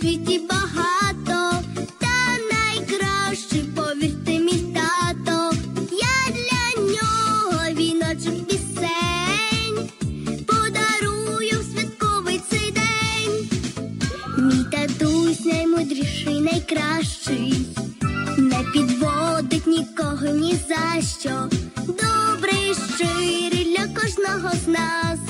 світі багато, та найкращий, повірте, мій тато. Я для нього віночок пісень, подарую в святковий цей день. Мій татусь наймудріший, найкращий, не підводить нікого ні за що. Добрий, щирий для кожного з нас.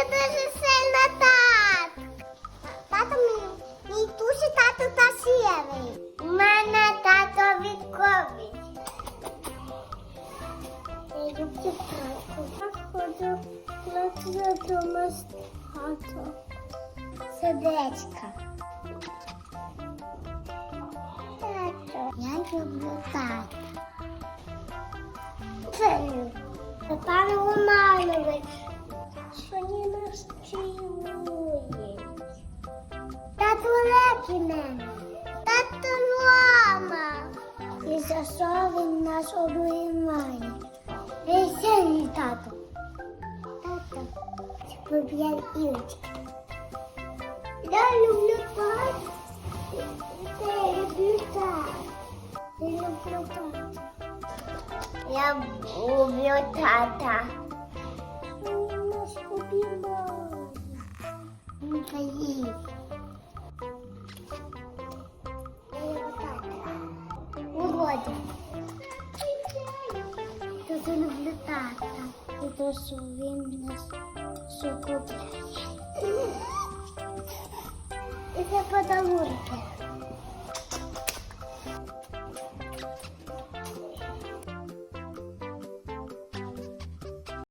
люблю дуже сильно тат. Тато мій, мій дуже тато красивий. У мене тато відковий. Я люблю тато. Я на дома з тато. Сердечка. Я люблю тата. Це Степан Романович. І за що він нас обіймає? Веселий тато. Тато, поб'є Ілочка. Я люблю тат. Я люблю тат. Я люблю тат. Я люблю тата. Він нас обіймає. Він каїв. Володя. Дуже люблю тата. І то, що він нас сукупляє. І це.